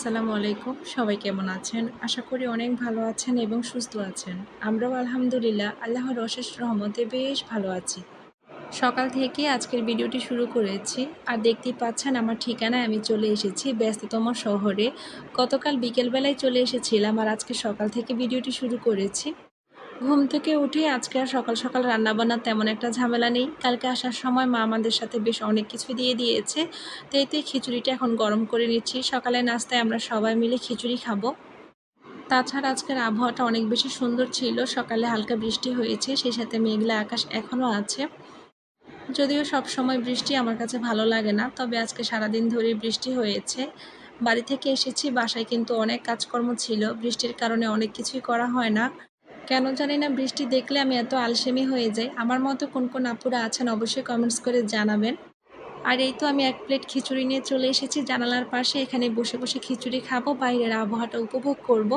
আসসালামু আলাইকুম। সবাই কেমন আছেন? আশা করি অনেক ভালো আছেন এবং সুস্থ আছেন। আমরাও আলহামদুলিল্লাহ আল্লাহর অশেষ রহমতে বেশ ভালো আছি। সকাল থেকে আজকের ভিডিওটি শুরু করেছি। আর দেখতেই পাচ্ছেন আমার ঠিকানায় আমি চলে এসেছি ব্যস্ততম শহরে। গতকাল বিকেলবেলায় চলে এসেছিলাম আর আজকে সকাল থেকে ভিডিওটি শুরু করেছি। ঘুম থেকে উঠে আজকে আর সকাল সকাল রান্নাবান্নার তেমন একটা ঝামেলা নেই। কালকে আসার সময় মা আমাদের সাথে বেশ অনেক কিছু দিয়ে দিয়েছে। তো এতে খিচুড়িটা এখন গরম করে নিচ্ছি। সকালে নাস্তায় আমরা সবাই মিলে খিচুড়ি খাব। তাছাড়া আজকের আবহাওয়াটা অনেক বেশি সুন্দর ছিল। সকালে হালকা বৃষ্টি হয়েছে, সেই সাথে মেঘলা আকাশ এখনও আছে। যদিও সব সময় বৃষ্টি আমার কাছে ভালো লাগে না, তবে আজকে সারাদিন ধরে বৃষ্টি হয়েছে। বাড়ি থেকে এসেছি, বাসায় কিন্তু অনেক কাজকর্ম ছিল। বৃষ্টির কারণে অনেক কিছুই করা হয় না। কেন জানি না, বৃষ্টি দেখলে আমি এত আলসেমি হয়ে যাই আমার মতো কোন কোন আপুরা আছেন অবশ্যই কমেন্টস করে জানাবেন আর এই তো আমি এক প্লেট খিচুড়ি নিয়ে চলে এসেছি জানালার পাশে এখানে বসে বসে খিচুড়ি খাব, বাইরের আবহাওয়াটা উপভোগ করব।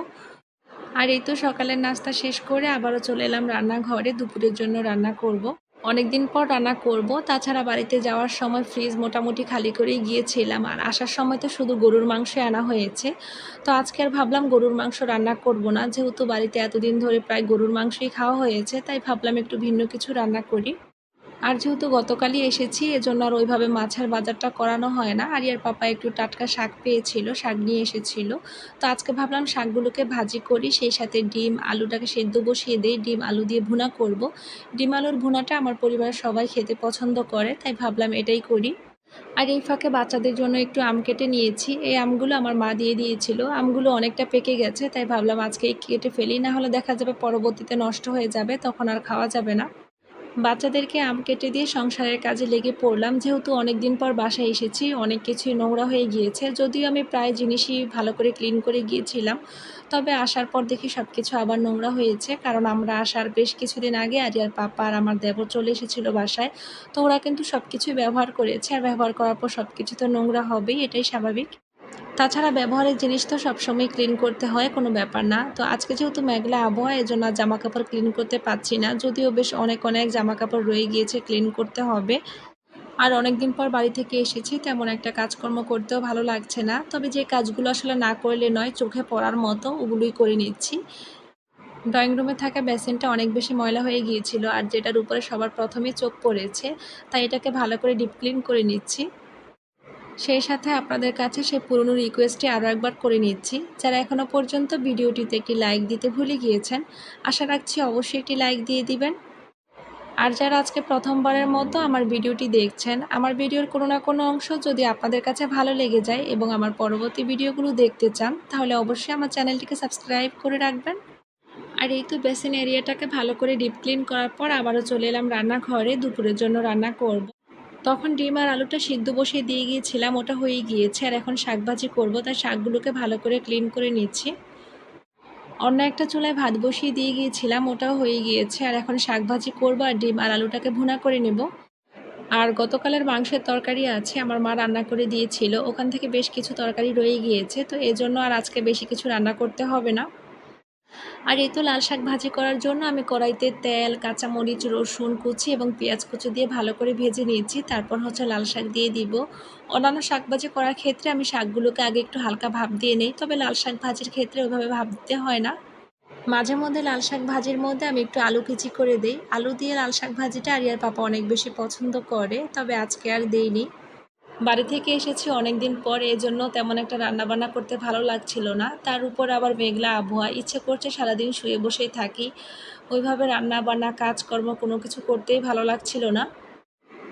আর এই তো সকালের নাস্তা শেষ করে আবারও চলে এলাম রান্নাঘরে দুপুরের জন্য রান্না করব। অনেক দিন পর রান্না করব। তাছাড়া বাড়িতে যাওয়ার সময় ফ্রিজ মোটামুটি খালি করেই গিয়েছিলাম। আর আসার সময় তো শুধু গরুর মাংসই আনা হয়েছে। তো আজকে আর ভাবলাম গরুর মাংস রান্না করব না। যেহেতু বাড়িতে এতদিন ধরে প্রায় গরুর মাংসই খাওয়া হয়েছে, তাই ভাবলাম একটু ভিন্ন কিছু রান্না করি। আর যেহেতু গতকালই এসেছি, এজন্য আর ওইভাবে মাছের বাজারটা করানো হয় না। আরিয়ার পাপা একটু টাটকা শাক পেয়েছিল, শাক নিয়ে এসেছিল। তো আজকে ভাবলাম শাকগুলোকে ভাজি করি, সেই সাথে ডিম, আলুটাকে সেদ্ধ বসিয়ে দিই, ডিম, আলু দিয়ে ভুনা করব। ডিম, আলুর ভুনাটা আমার পরিবারের সবাই খেতে পছন্দ করে, তাই ভাবলাম এটাই করি। আর এই ফাঁকে বাচ্চাদের জন্য একটু আম কেটে নিয়েছি। এই আমগুলো আমার মা দিয়ে দিয়েছিল। আমগুলো অনেকটা পেকে গেছে, তাই ভাবলাম আজকে কেটে ফেলি, না হলে দেখা যাবে পরবর্তীতে নষ্ট হয়ে যাবে, তখন আর খাওয়া যাবে না। বাচ্চাদেরকে আম কেটে দিয়ে সংসারের কাজে লেগে পড়লাম। যেহেতু অনেক দিন পর বাসায় এসেছি, অনেক কিছুই নোংরা হয়ে গিয়েছে। যদিও আমি প্রায় জিনিসই ভালো করে ক্লিন করে গিয়েছিলাম। তবে আসার পর দেখি সব কিছু আবার নোংরা হয়েছে। কারণ আমরা আসার বেশ কিছুদিন আগে আরিয়ার পাপা আর আমার দেবর চলে এসেছিল বাসায়। তো ওরা কিন্তু সব কিছুই ব্যবহার করেছে। আর ব্যবহার করার পর সব কিছু তো নোংরা হবেই, এটাই স্বাভাবিক। তাছাড়া ব্যবহারের জিনিস তো সবসময় ক্লিন করতে হয়, কোনো ব্যাপার না। তো আজকে যেহেতু মেঘলা আবহাওয়া, এজন্য আর জামা কাপড় ক্লিন করতে পারছি না। যদিও বেশ অনেক অনেক জামা কাপড় রয়ে গিয়েছে ক্লিন করতে হবে। আর অনেক দিন পর বাড়ি থেকে এসেছি, তেমন একটা কাজকর্ম করতেও ভালো লাগছে না। তবে যে কাজগুলো আসলে না করলে নয়, চোখে পড়ার মতো ওগুলোই করে নিচ্ছি। ড্রয়িং রুমে থাকা বেসিনটা অনেক বেশি ময়লা হয়ে গিয়েছিল, আর যেটার উপরে সবার প্রথমে চোখ পড়েছে, তাই এটাকে ভালো করে ডিপ ক্লিন করে নিচ্ছি। সেই সাথে আপনাদের কাছে সেই পুরনো রিকোয়েস্টটি আরও একবার করে নিচ্ছি। যারা এখনও পর্যন্ত ভিডিওটিতে একটি লাইক দিতে ভুলে গিয়েছেন, আশা রাখছি অবশ্যই একটি লাইক দিয়ে দিবেন। আর যারা আজকে প্রথমবারের মতো আমার ভিডিওটি দেখছেন, আমার ভিডিওর কোনো না কোনো অংশ যদি আপনাদের কাছে ভালো লেগে যায় এবং আমার পরবর্তী ভিডিওগুলো দেখতে চান, তাহলে অবশ্যই আমার চ্যানেলটিকে সাবস্ক্রাইব করে রাখবেন। আর এই তো বেসিন এরিয়াটাকে ভালো করে ডিপ ক্লিন করার পর আবারও চলে এলাম রান্নাঘরে, দুপুরের জন্য রান্না করব। তখন ডিম আর আলুটা সিদ্ধ বসিয়ে দিয়ে গিয়েছিলাম, ওটা হয়ে গিয়েছে। আর এখন শাকভাজি করব, তাই শাকগুলোকে ভালো করে ক্লিন করে নিচ্ছি। অন্য একটা চুলায় ভাত বসিয়ে দিয়ে গিয়েছিলাম, ওটাও হয়ে গিয়েছে। আর এখন শাকভাজি করব আর ডিম আর আলুটাকে ভুনা করে নেব। আর গতকালের মাংসের তরকারি আছে, আমার মা রান্না করে দিয়েছিল। ওখান থেকে বেশ কিছু তরকারি রয়ে গিয়েছে, তো এজন্য আর আজকে বেশি কিছু রান্না করতে হবে না। আর এই তো লাল শাক ভাজি করার জন্য আমি কড়াইতে তেল, কাঁচামরিচ, রসুন কুচি এবং পেঁয়াজ কুচি দিয়ে ভালো করে ভেজে নিয়েছি। তারপর হচ্ছে লাল শাক দিয়ে দিব। অন্যান্য শাক ভাজি করার ক্ষেত্রে আমি শাকগুলোকে আগে একটু হালকা ভাব দিয়ে নিই, তবে লাল শাক ভাজির ক্ষেত্রে ওইভাবে ভাব দিতে হয় না। মাঝে মধ্যে লাল শাক ভাজির মধ্যে আমি একটু আলু কুচি করে দিই। আলু দিয়ে লাল শাক ভাজিটা আরিয়ার পাপা অনেক বেশি পছন্দ করে, তবে আজকে আর দেইনি। বাড়ি থেকে এসেছি অনেক দিন পর জন্য তেমন একটা রান্নাবান্না করতে ভালো লাগছিল না। তার উপর আবার মেঘলা আবহাওয়া। ইচ্ছে করছে সারাদিন শুয়ে বসেই থাকি। ওইভাবে রান্নাবান্না, কাজকর্ম কোনো কিছু করতেই ভালো লাগছিল না।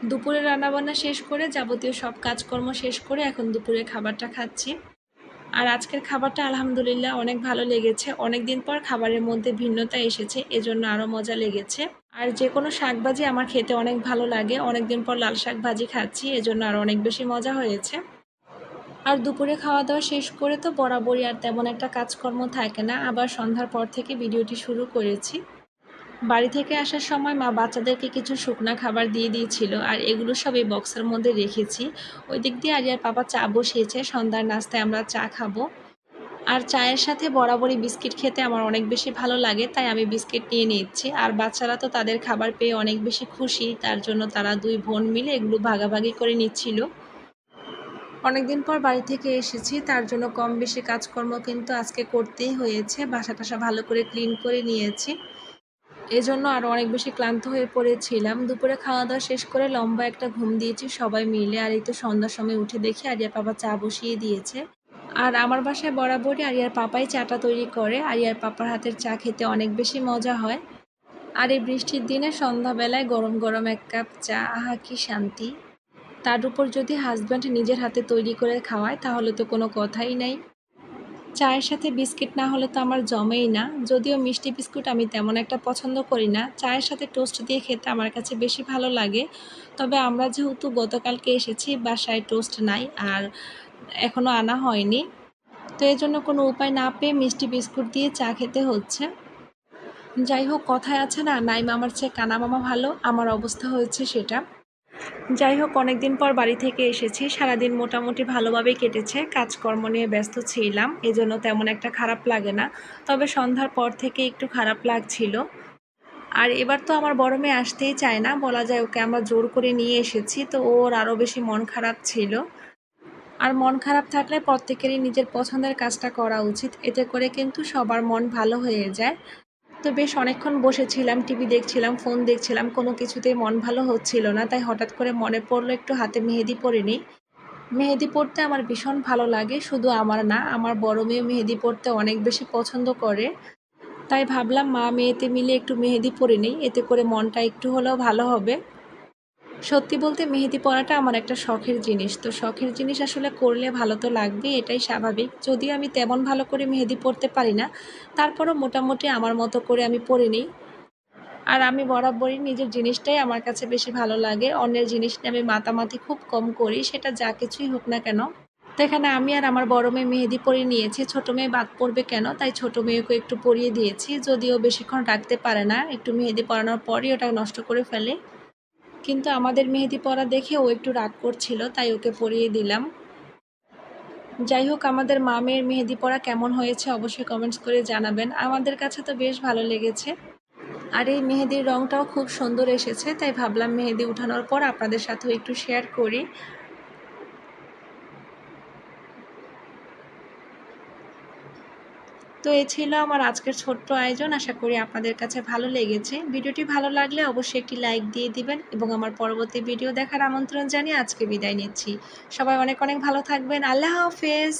দুপুরে রান্নাবান্না শেষ করে যাবতীয় সব কাজকর্ম শেষ করে এখন দুপুরে খাবারটা খাচ্ছি। আর আজকের খাবারটা আলহামদুলিল্লাহ অনেক ভালো লেগেছে। অনেক দিন পর খাবারের মধ্যে ভিন্নতা এসেছে, এজন্য আরও মজা লেগেছে। আর যে কোনো শাকভাজি আমার খেতে অনেক ভালো লাগে। অনেক দিন পর লাল শাক ভাজি খাচ্ছি, এজন্য আর অনেক বেশি মজা হয়েছে। আর দুপুরে খাওয়া দাওয়া শেষ করে তো বরাবরই আর তেমন একটা কাজকর্ম থাকে না। আবার সন্ধ্যার পর থেকে ভিডিওটি শুরু করেছি। বাড়ি থেকে আসার সময় মা বাচ্চাদেরকে কিছু শুকনা খাবার দিয়ে দিয়েছিল আর এগুলো সব এই বক্সের মধ্যে রেখেছি। ওই দিক দিয়ে আরিয়ার পাপা চা বসিয়েছে, সন্ধ্যার নাস্তায় আমরা চা খাব। আর চায়ের সাথে বরাবরই বিস্কিট খেতে আমার অনেক বেশি ভালো লাগে, তাই আমি বিস্কিট নিয়ে নিচ্ছি। আর বাচ্চারা তো তাদের খাবার পেয়ে অনেক বেশি খুশি, তার জন্য তারা দুই বোন মিলে এগুলো ভাগাভাগি করে নিচ্ছিল। অনেকদিন পর বাড়ি থেকে এসেছি, তার জন্য কম বেশি কাজকর্ম কিন্তু আজকে করতেই হয়েছে, বাসা টাসা ভালো করে ক্লিন করে নিয়েছি। এজন্য আরও অনেক বেশি ক্লান্ত হয়ে পড়েছিলাম। দুপুরে খাওয়া দাওয়া শেষ করে লম্বা একটা ঘুম দিয়েছি, সবাই মিলে। আর এই তো সন্ধ্যার সময় উঠে দেখি আরিয়ার বাবা চা বসিয়ে দিয়েছে। আর আমার বাসায় বরাবরই আরিয়ার পাপাই চাটা তৈরি করে। আরিয়ার পাপার হাতের চা খেতে অনেক বেশি মজা হয়। আর এই বৃষ্টির দিনে সন্ধ্যাবেলায় গরম গরম এক কাপ চা, আহা কি শান্তি। তার উপর যদি হাজব্যান্ড নিজের হাতে তৈরি করে খাওয়ায়, তাহলে তো কোনো কথাই নাই। চায়ের সাথে বিস্কিট না হলে তো আমার জমেই না। যদিও মিষ্টি বিস্কুট আমি তেমন একটা পছন্দ করি না। চায়ের সাথে টোস্ট দিয়ে খেতে আমার কাছে বেশি ভালো লাগে। তবে আমরা যেহেতু গতকালকে এসেছি, বাসায় টোস্ট নাই আর এখনও আনা হয়নি। তো এই জন্য কোনো উপায় না পেয়ে মিষ্টি বিস্কুট দিয়ে চা খেতে হচ্ছে। যাই হোক, কথায় আছে না নাই মামার চেয়ে কানা মামা ভালো। আমার অবস্থা হয়েছে সেটা। যাই হোক, অনেকদিন পর বাড়ি থেকে এসেছি। সারাদিন মোটামুটি ভালোভাবেই কেটেছে। কাজকর্ম নিয়ে ব্যস্ত ছিলাম, এজন্য তেমন একটা খারাপ লাগে না। তবে সন্ধ্যার পর থেকে একটু খারাপ লাগছিল। আর এবার তো আমার বড় মেয়ে আসতেই চায় না, বলা যায় ওকে আমরা জোর করে নিয়ে এসেছি, তো ওর আরও বেশি মন খারাপ ছিল। আর মন খারাপ থাকলে প্রত্যেকেরই নিজের পছন্দের কাজটা করা উচিত, এতে করে কিন্তু সবার মন ভালো হয়ে যায়। তো বেশ অনেকক্ষণ বসেছিলাম, টিভি দেখছিলাম, ফোন দেখছিলাম, কোনো কিছুতেই মন ভালো হচ্ছিল না, তাই হঠাৎ করে মনে পড়ল একটু হাতে মেহেদি পরে নিই। মেহেদি পড়তে আমার ভীষণ ভালো লাগে, শুধু আমার না, আমার বড় মেয়ে মেহেদি পড়তে অনেক বেশি পছন্দ করে। তাই ভাবলাম মা মেয়েতে মিলে একটু মেহেদি পরে নিই, এতে করে মনটা একটু হলেও ভালো হবে। সত্যি বলতে মেহেদি পরাটা আমার একটা শখের জিনিস। তো শখের জিনিস আসলে করলে ভালো তো লাগবে এটাই স্বাভাবিক। যদিও আমি তেমন ভালো করে মেহেদি পরতে পারি না, তারপরও মোটামুটি আমার মতো করে আমি পরে নিই। আর আমি বরাবরই নিজের জিনিসটাই আমার কাছে বেশি ভালো লাগে। অন্যের জিনিস নিয়ে আমি মাতামাতি খুব কম করি, সেটা যা কিছুই হোক না কেন। তো এখানে আমি আর আমার বড় মেয়ে মেহেদি পরিয়ে নিয়েছি, ছোট মেয়ে বাদ পড়বে কেন? তাই ছোট মেয়েকে একটু পরিয়ে দিয়েছি। যদিও বেশিক্ষণ রাখতে পারে না, একটু মেহেদি পরানোর পরই ওটা নষ্ট করে ফেলে। কিন্তু আমাদের মেহেদি পরা দেখে ও একটু রাগ করছিল, তাই ওকে পরিয়ে দিলাম। যাই হোক, আমাদের মামের মেহেদি পরা কেমন হয়েছে অবশ্যই কমেন্টস করে জানাবেন। আমাদের কাছে তো বেশ ভালো লেগেছে। আর এই মেহেদির রংটাও খুব সুন্দর এসেছে, তাই ভাবলাম মেহেদি উঠানোর পর আপনাদের সাথেও একটু শেয়ার করি। তো এ ছিল আমার আজকের ছোট্ট আয়োজন। আশা করি আপনাদের কাছে ভালো লেগেছে। ভিডিওটি ভালো লাগলে অবশ্যই একটি লাইক দিয়ে দিবেন এবং আমার পরবর্তী ভিডিও দেখার আমন্ত্রণ জানিয়ে আজকে বিদায় নিচ্ছি। সবাই অনেক অনেক ভালো থাকবেন। আল্লাহ হাফেজ।